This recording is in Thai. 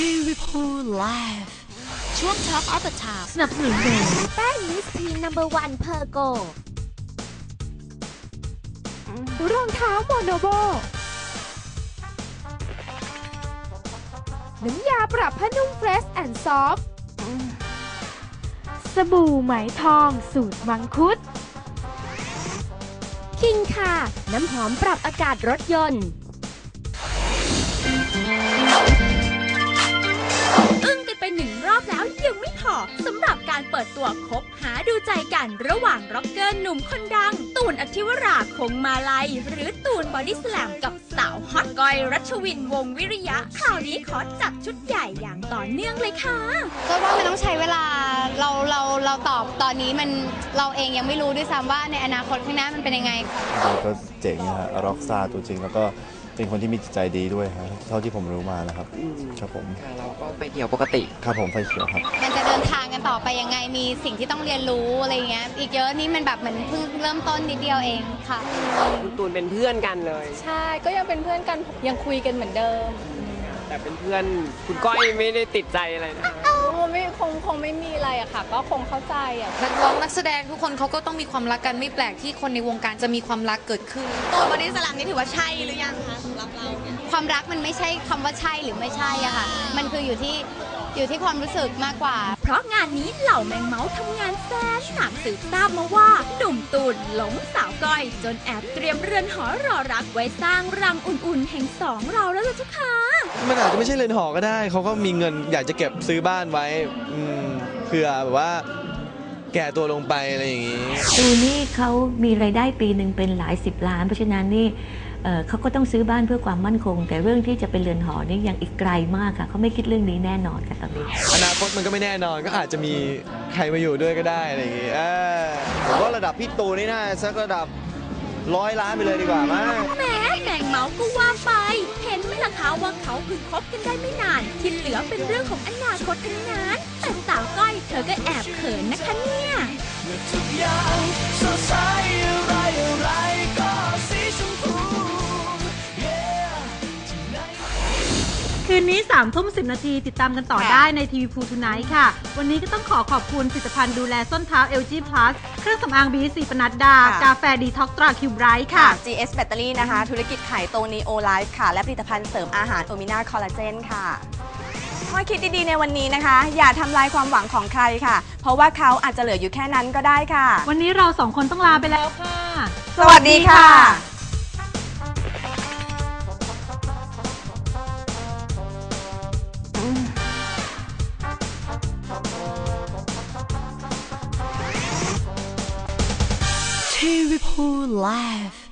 ทีวีพูไลฟ์ช่วง Talk of the Town สนับสนุนโดยแป้งมิสทีนนัมเบอร์วันเพอร์โกรองเท้าโมโนโบน้ำยาปรับผ้านุ่มเฟรชแอนด์ซอฟสบู่ไหมทองสูตรมังคุด คิงค่ะ น้ำหอมปรับอากาศรถยนต์ เปิดตัวคบหาดูใจกันระหว่างร็อกเกอร์หนุ่มคนดัง ตูนอธิวราคงมาลัย หรือตูนบอดี้สแลมกับสาวฮอตก้อยรัชวินวงศ์วิริยะ ข่าวนี้ขอจัดชุดใหญ่อย่างต่อเนื่องเลยค่ะก็ว่ามันต้องใช้เวลาเราเราเราตอบตอนนี้มันเราเองยังไม่รู้ด้วยซ้ำว่าในอนาคตข้างหน้ามันเป็นยังไง ก็เจ๋งนะฮะร็อกซาตัวจริงแล้วก็ เป็นคนที่มีจิตใจดีด้วยฮะเท่าที่ผมรู้มานะครับครับผม ค่ะเราก็ไปเที่ยวปกติ ครับผมไฟเขียวครับ มันจะเดินทางกันต่อไปยังไงมีสิ่งที่ต้องเรียนรู้อะไรเงี้ย อีกเยอะนี่มันแบบเหมือนเพิ่งเริ่มต้นนิดเดียวเองค่ะ คุณตูนเป็นเพื่อนกันเลย ใช่ก็ยังเป็นเพื่อนกันยังคุยกันเหมือนเดิม แต่เป็นเพื่อนคุณก้อยไม่ได้ติดใจอะไรนะโอ้ ไม่คงคงไม่มีอะไรอะค่ะ ก็คงเข้าใจอะนักร้องนักแสดงทุกคนเขาก็ต้องมีความรักกันไม่แปลกที่คนในวงการจะมีความรักเกิดขึ้น ตัวบอดี้สแลมนี่ถือว่าใช่หรือยังคะสำหรับเราเนี่ยความรักมันไม่ใช่คำว่าใช่หรือไม่ใช่อะค่ะ มันคืออยู่ที่ อยู่ที่ความรู้สึกมากกว่า เพราะงานนี้เหล่าแมงเมาส์ทำงานแสนหนักสืบทราบมาว่า หนุ่มตูนหลงสาวก้อย จนแอบเตรียมเรือนหอรอรักไว้สร้างรังอุ่นๆ แห่งสองเราแล้วล่ะเจ้าค่ะ มันอาจจะไม่ใช่เรือนหอก็ได้ เขาก็มีเงินอยากจะเก็บซื้อบ้านไว้อืมเผื่อแบบว่าแก่ตัวลงไปอะไรอย่างนี้ ตูนี่เขามีรายได้ปีหนึ่งเป็นหลายสิบล้าน เพราะฉะนั้นนี่ เอ่อเขาก็ต้องซื้อบ้านเพื่อความมั่นคง แต่เรื่องที่จะเป็นเรือนหอนี่ยังอีกไกลมากค่ะเขาไม่คิดเรื่องนี้แน่นอนค่ะตอนนี้อนาคตมันก็ไม่แน่นอนก็อาจจะมีใครมาอยู่ด้วยก็ได้อะไรอย่างงี้เออผมว่าระดับพี่ตูนี่น่าสักระดับร้อยล้านไปเลยดีกว่ามั้งแหมแมงเมาส์ก็ว่าไป เห็นไหมล่ะคะว่าเขาเพิ่งคบกันได้ไม่นาน ที่เหลือเป็นเรื่องของอนาคตทั้งนั้นแต่สาวก้อยเธอก็แอบเขินนะคะเนี่ย คืนนี้3ามทุ่มสินาทีติดตามกันต่อได้ในทีวีพูทูไนท์ค่ะ วันนี้ก็ต้องขอขอบคุณผลิตภัณฑ์ดูแลส้นเท้า LG Plus เครื่องสำอาง BC ปนัดดาค่ะกาแฟดีท็อกตราคิวไบรท์ค่ะ GS แบตเตอรี่นะคะ ธุรกิจขายตรงนีโอไลฟ์ค่ะ และผลิตภัณฑ์เสริมอาหารโอมินาคอลลาเจนค่ะข้อคิดดีๆในวันนี้นะคะ อย่าทำลายความหวังของใครค่ะ เพราะว่าเขาอาจจะเหลืออยู่แค่นั้นก็ได้ค่ะ วันนี้เราสองคนต้องลาไปแล้วค่ะ สวัสดีค่ะ ทีวีพูไลฟ์